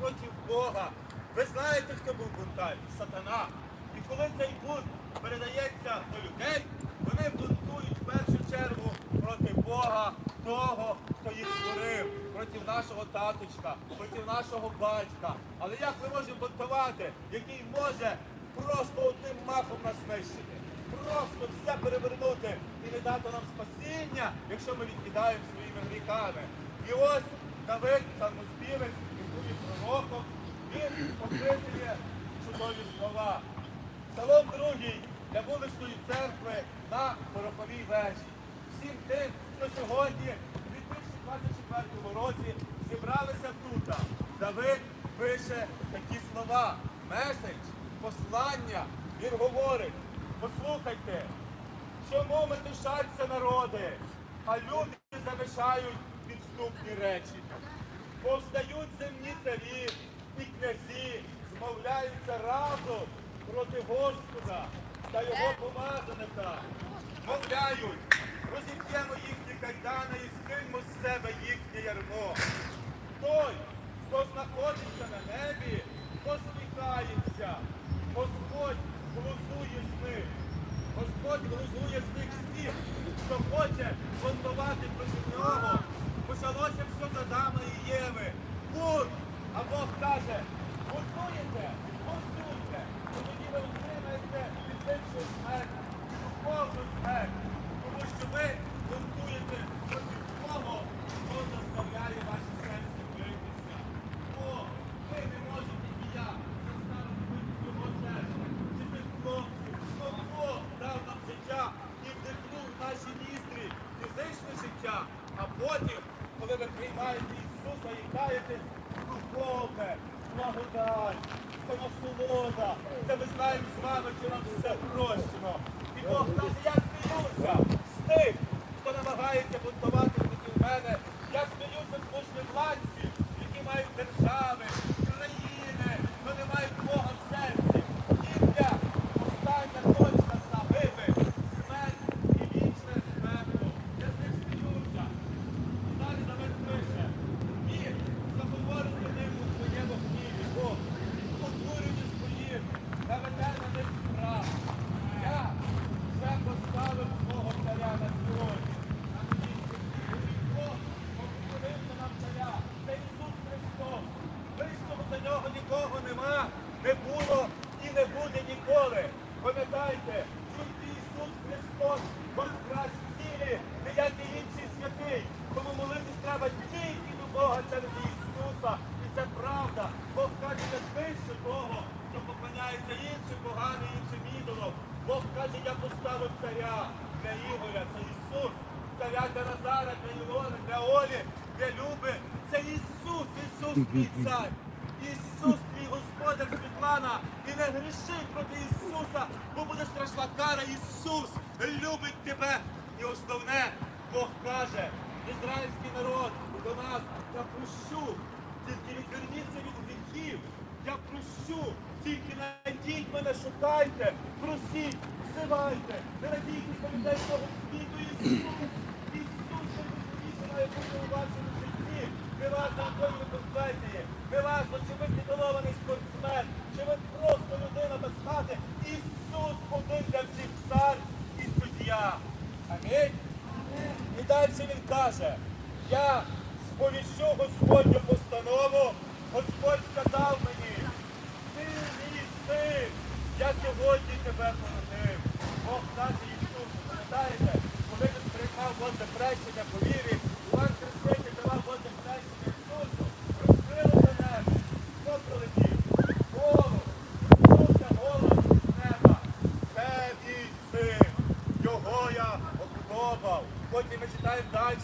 проти Бога. Ви знаєте, хто був бунтар? Сатана. І коли цей бунт передається до людей, вони бунтують в першу чергу проти Бога, того, хто їх створив, проти нашого таточка, проти нашого батька. Але як ми можемо бунтувати, який може просто одним махом нас знищити? Просто все перевернути і не дати нам спасіння, якщо ми відкидаємо своїми гріхами. І ось Давид, самоспівець, який є пророком, він описує чудові слова. Псалом другий для вуличної церкви на Пороховій вежі. Всім тим, хто сьогодні, у 2024 році, зібралися тут. Давид пише такі слова. Меседж, послання. Він говорить, послухайте, чому ми тушаться народи, а люди залишають підступні речі. Повстають земні царі і князі, змовляються разом проти Господа та його помазаника. Мовляють, розіб'ємо їхні кайдани і скиньмо з себе їхнє ярмо. Той, хто знаходиться на небі, посміхається. Господь глузує з них. Господь глузує з них всіх, хто хоче бунтувати проти нього. Почалося все з Адама і Єви. Бунт! А Бог каже, бунтуєте, бунтуйте, і тоді ви отримаєте фізичну смерть, духовну смерть. Тому що ви бунтуєте проти того, хто заставляє ваші серця битися. О, ви не можете і я заставити бити цього серця. Чи тих хлопців, що Бог дав нам життя і вдихнув в наші ніздрі фізичне життя, а потім, коли ви приймаєте Ісуса і каєтесь, духовне, благодать, це насолода. Це ми знаємо з вами, що нам все прощено. І Бог каже, я сміюся з тих, хто намагається бунтувати проти мене. Я сміюся з можновладців, які мають держави, країни, але не мають Бога в серці. Їхня остання точка загиби, смерть і вічне смерть. Я з них сміюся. І далі Давид пише, він заговорити ним у своєму гніві, Бог, обурені своїм, наведе на них справ. Я вже поставив свого царя на сьогодні. На місці. Бог обкурився нам царя. Це Ісус Христос. Вищого за нього нікого нема, не було і не буде ніколи. Пам'ятайте, тільки Ісус Христос воскрес в тілі, ніякий інший святий. Тому молитись треба тільки до Бога через Ісуса. І це правда. Бог каже, не вище того, що поклоняється іншим поганим, іншим ідолом. Бог каже, я поставив царя для Ігоря, це Ісус. Царя для Назара, для Ілони, для Олі, для Люби. Це Ісус, Ісус твій цар. Ісус твій Господар Світлана. І не гріши проти Ісуса, бо буде страшна кара. Ісус любить тебе. І основне, Бог каже, ізраїльський народ до нас, я прощу, тільки відверніться від гріхів. Я прощу, тільки найдіть мене, шукайте, просіть, взивайте, не надійтесь на людей того світу. Ісус, найважливіше має бути у вашому житті. Важно, якої ви конфесії, не важно, чи ви титулований спортсмен, чи ви просто людина без хати. Ісус один для всіх цар і суддя. Амінь. І далі він каже, я сповіщу Господню постанову, Господь сказав мені, ти мій син, я сьогодні тебе породив. Бог каже Ісусу, пам'ятаєте, коли він приймав водне хрещення по вірі, Іван Хреститель давав водне хрещення Ісусу, розкрилося небо, хто прилетів? Голос, почувся голос з неба. Це мій син, його я оподобав. Потім ми читаємо далі,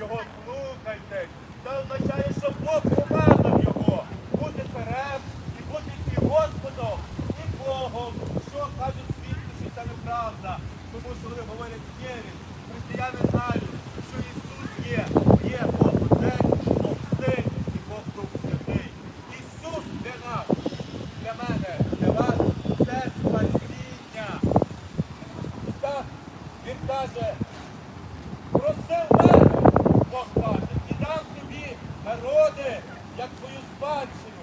його слухайте. Це означає, що Бог помазав його бути царем і бути і Господом, і Богом. Що кажуть свідки, що це неправда. Тому що вони говорять єрі. Християни знають, що Ісус є, є Бог Отець, Бог Син і Бог Дух Святий. Ісус для нас, для мене, для вас це спасіння. І так, він каже, проси в мене, Бог каже, і дам тобі народи, як твою спадщину.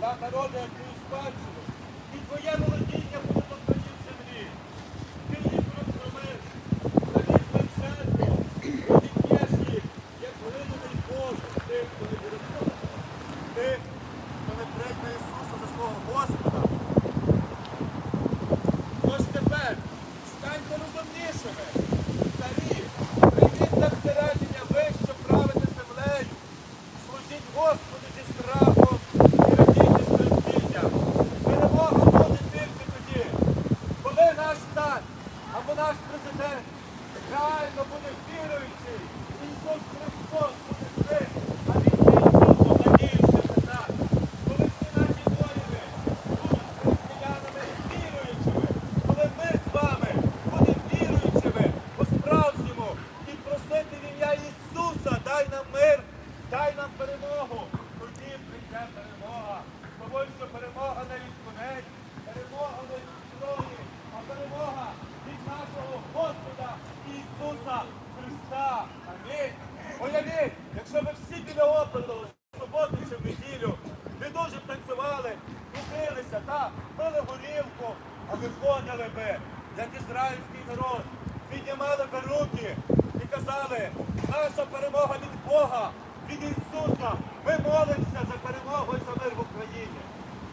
та народи твою спадщину, і твоє володіння буде до країн землі. Ти їх розгромиш, заліз величезно, розіб'єш їх, як глиняний посуд, тих, хто не буде слухати. Тих, хто не прийме Ісуса за свого Господа. Тож тепер станьте розумнішими, старі, прийміть застереження ви, що правите землею, служіть Господу зі страхом і радійте з терпінням. Перемога буде тільки тоді, коли наш цар або наш президент реально буде віруючий, Ісус Христос буде жив, а він Ісусом надіється на нас. Коли всі наші воїни будуть християнами і віруючими, коли ми з вами будемо віруючими по-справжньому і просити в ім'я Ісуса, дай нам мир, дай нам перемогу. Тоді прийде перемога. Тому що перемога не від коней, перемога не від зброї, а перемога від нашого Господа Ісуса Христа. Амінь. Уявіть, якщо ми всі біля оперу в суботу чи в неділю не дуже б танцювали, крутилися, та пили горілку, а виходили би, як ізраїльський народ, піднімали би руки і казали, наша перемога від Бога, від Ісуса. Ми молимося за перемогу і за мир в Україні.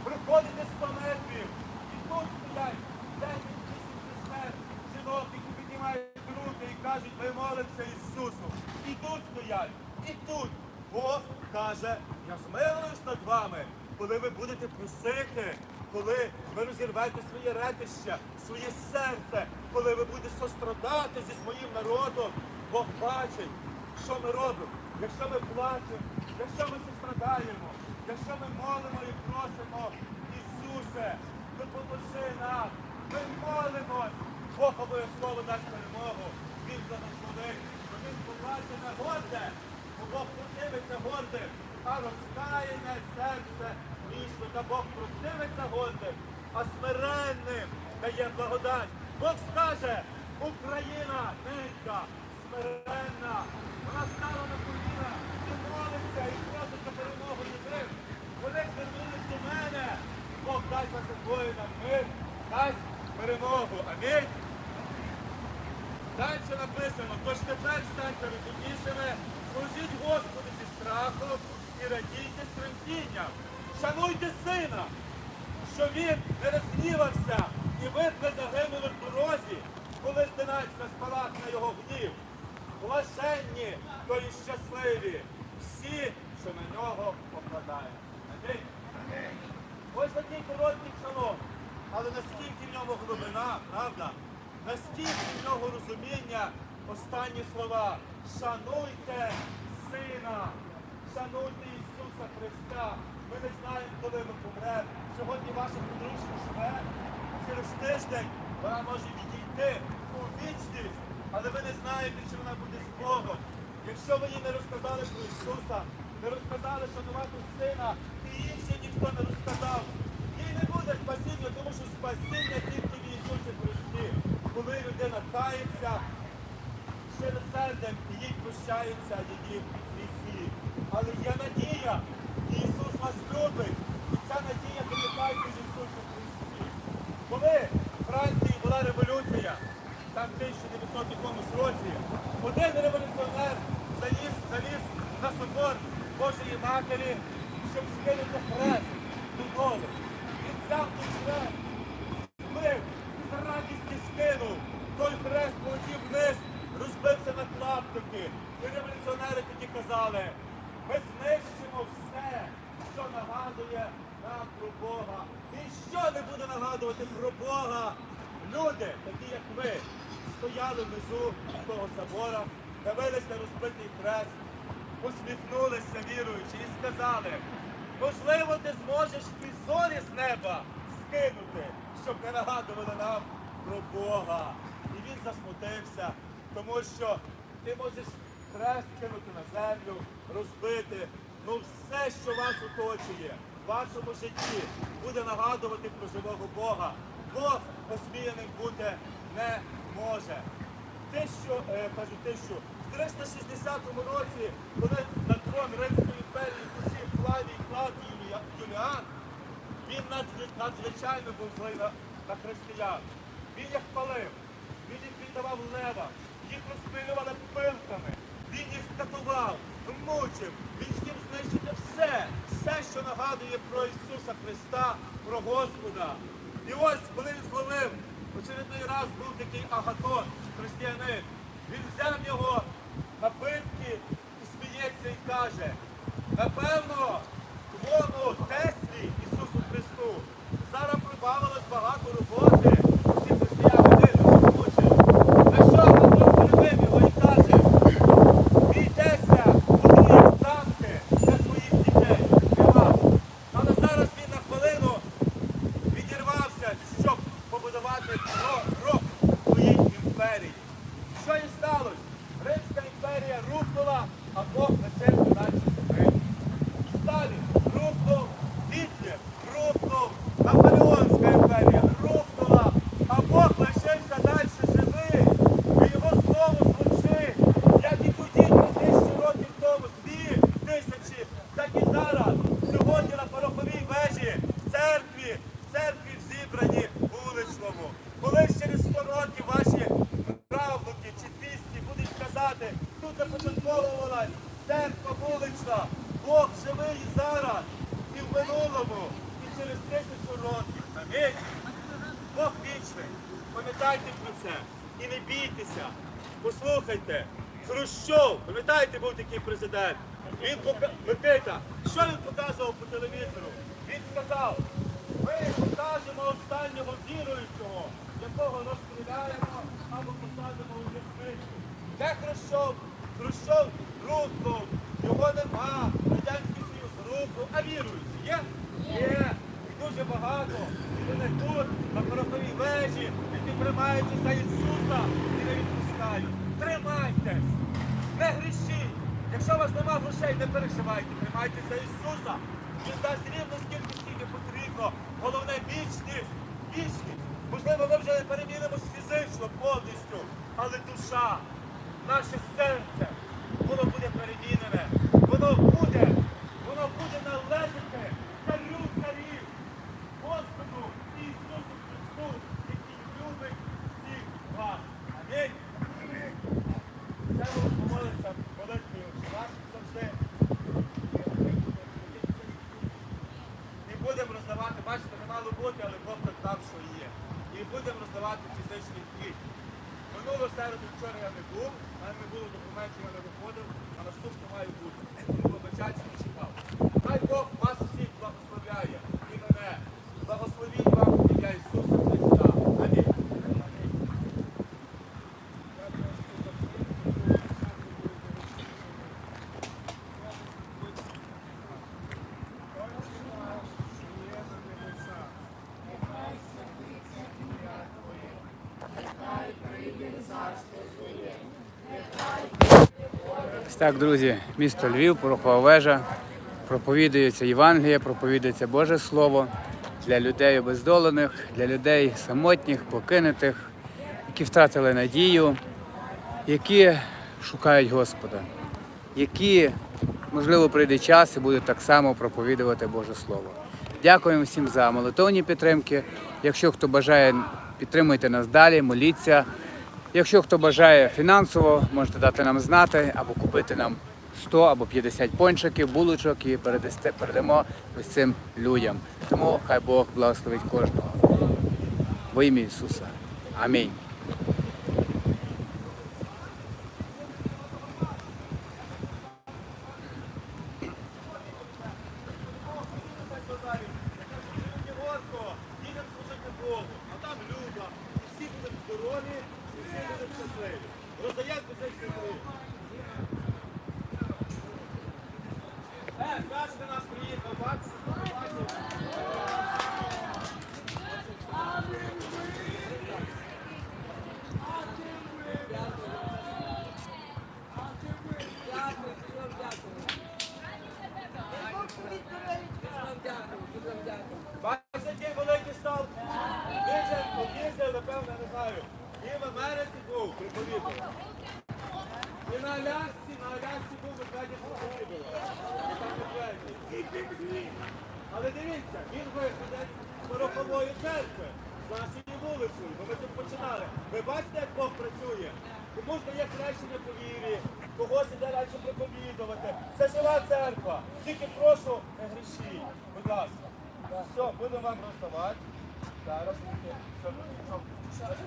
Приходите 100 метрів, і тут стоять 10 тисяч сестер, жінок, які піднімають руки і кажуть, ми молимося Ісусу. І тут стоять, і тут. Бог каже, я змилуюсь над вами, коли ви будете просити, коли ви розірвете своє ретище, своє серце, коли ви будете сострадати зі своїм народом, Бог бачить, що ми робимо. Якщо ми плачемо, якщо ми сострадаємо, якщо ми молимо і просимо, Ісусе, допоможи нам, ми молимось, Бог обов'язково дасть перемогу, Він благословить, бо Він побачить на горде, бо Бог противиться гордим, а розкаяне серце місто, та Бог противиться гордим, а смиренним дає благодать. Бог скаже, Україна ненька, смиренна, вона стала на коліна і молиться, і просить за перемогу людей. Вони звернулись до мене. Бог дасть нашим воїнам мир, дасть перемогу. Амінь. Далі написано, тож тепер станьте розумнішими, служіть Господу зі страхом і радійте з тремтінням. Шануйте сина, що він не розгнівався і ви не загинули в дорозі, коли зненацька спалах на його гнів. Блаженні, то і щасливі, всі, що на нього покладають. Амінь. Ось такий короткий псалом. Але наскільки в ньому глибина, правда? Наскільки в нього розуміння, останні слова. Шануйте Сина, шануйте Ісуса Христа. Ми не знаємо, коли ми помремо. Сьогодні ваша подружка живе, через тиждень вона може відійти у вічність, але ви не знаєте, чи вона буде з Богом. Якщо ви їй не розказали про Ісуса, не розказали шанувати Сина, і іншим ніхто не розказав. Їй не буде спасіння, тому що спасіння тільки в Ісусі Христі. Коли людина кається, щиросердям, і їй прощаються її гріхи. Але є надія, і Ісус вас любить. І ця надія виникає в Ісусі Христі. Коли в Франції була революція, там в 1900 якомусь році, один революціонер заліз, заліз на собор Божої Матері, щоб скинути хрест додолу. Він взяв той хрест, злив, з радістю скинув. Той хрест полетів вниз, розбився на клаптики. І революціонери тоді казали, ми знищимо все, що нагадує нам про Бога. І що не буде нагадувати про Бога? Люди, такі як ви, стояли внизу того собора, дивились на розбитий хрест, посміхнулися віруючи і сказали, можливо, ти зможеш ті зорі з неба скинути, щоб не нагадували нам про Бога. І він засмутився, тому що ти можеш хрест кинути на землю, розбити. Ну все, що вас оточує в вашому житті, буде нагадувати про живого Бога. Бог осміяним бути не може. Тисячу, е, кажу, тисячу, в 360 році, коли на трон Римської імперії посів Флавій Клавдій Юліан, він надзви- надзвичайно був злий на, на християн. Він їх палив, він їх віддавав левам, їх розпилювали пилками, він їх катував, мучив, він хотів знищити все, все, що нагадує про Ісуса Христа, про Господа. І ось, коли він зловив, очередний раз був такий агатон, християнин. Він взяв його на питки і сміється і каже, напевно, твому Теслі Ісусу Христу зараз прибавилось багато роботи. Всі християни дивляться, мучать. На що Агатон перебив його і каже, Мій Тесля будує замки для своїх дітей. для вас. Але зараз він на хвилину відірвався, щоб побудувати ро- рок своїй імперії. Що і сталося? Римська імперія рухнула, а Бог лишився далі жити. Сталін рухнув, Гітлер рухнув, Наполеонська імперія рухнула, а Бог лишився далі живий. І його слово звучить, як і тоді, тисячі років тому, дві тисячі, так і зараз. Сьогодні на пороховій вежі, в церкві, в церкві в зібрані вуличному. Коли через 100 років ваші правнуки чи 200 будуть казати, тут започатковувалась церква вулична, Бог живий і зараз, і в минулому, і через тисячу років. Амінь. Бог вічний. Пам'ятайте про це і не бійтеся. Послухайте, Хрущов, пам'ятаєте, був такий президент. Він пока... Микита, що він показував по телевізору? Він сказав, ми покажемо останнього віруючого, якого розстріляємо або посадимо у в'язницю. Де Хрущов? Хрущов рухнув, його нема, Радянський Союз рухнув, а віруючі є? Є. І дуже багато. І вони тут, на пороховій вежі, які тримаються за Ісуса і не відпускають. Тримайтесь! Не грішіть! Якщо у вас нема грошей, не переживайте, тримайтеся Ісуса. Він дасть рівно скільки. Головне вічність, вічність. Можливо, ми вже не перемінимось фізично повністю, але душа, наше серце, воно буде перемінене. Воно буде, воно буде належати царю царів, Господу Ісусу Христу, який любить всіх вас. Амінь. Це ми помолимося молитвою нашим завжди. І будемо роздавати, бачите, не мало бути, але Бог так дав, що є. І будемо роздавати фізичний Минуло середу вчора я не був, але не було документів, я не виходив, а наступно маю бути. Тому вибачайте, не чекав. Дай Бог вас всіх благословляє і мене. Благословіть вам в ім'я Ісуса Христа. Амінь. Ось Так, друзі, місто Львів, Порохова вежа. Проповідується Євангеліє, проповідується Боже Слово для людей обездолених, для людей самотніх, покинутих, які втратили надію, які шукають Господа, які, можливо, прийде час і будуть так само проповідувати Боже Слово. Дякуємо всім за молитовні підтримки. Якщо хто бажає, підтримуйте нас далі, моліться. Якщо хто бажає фінансово, можете дати нам знати або купити нам 100 або 50 пончиків, булочок і передасте, передамо ось цим людям. Тому хай Бог благословить кожного. Во ім'я Ісуса. Амінь. Єгорко, їдемо служити Богу, а там Люба, і всі будуть здорові, і всі будуть щасливі. Роздаємо фізичний хліб. Сашка до нас приїхав? Бачите? Але дивіться, він виходить з порохової церкви, з нашої вулиці, бо ми тут починали. Ви бачите, як Бог працює? тому що є хрещення по вірі, когось іде далі проповідувати. Це жива церква. Тільки прошу не гріші. Будь ласка. Все, будемо вам роздавати. Зараз Що ж,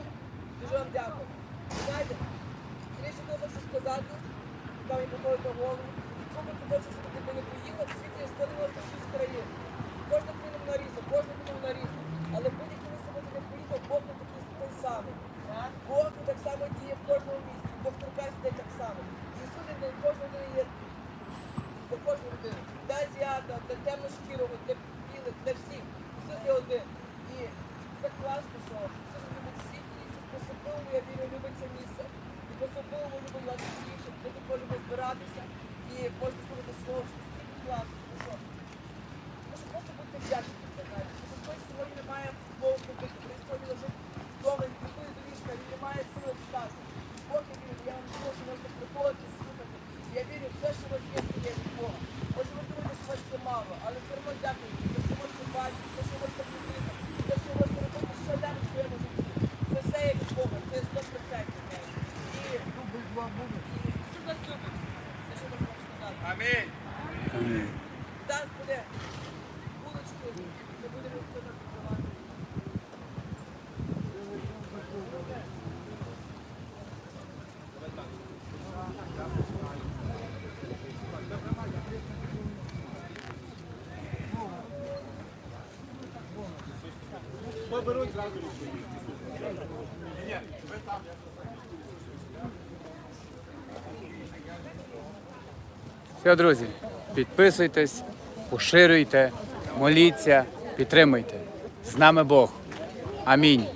Дуже вам дякую. Знаєте, річ, хочу сказати, яка мені приходить голову вами туди, чисто, ти не поїхав, в світі 196 країн. Кожна заберуть зразу. Все, друзі, підписуйтесь, поширюйте, моліться, підтримуйте. З нами Бог. Амінь.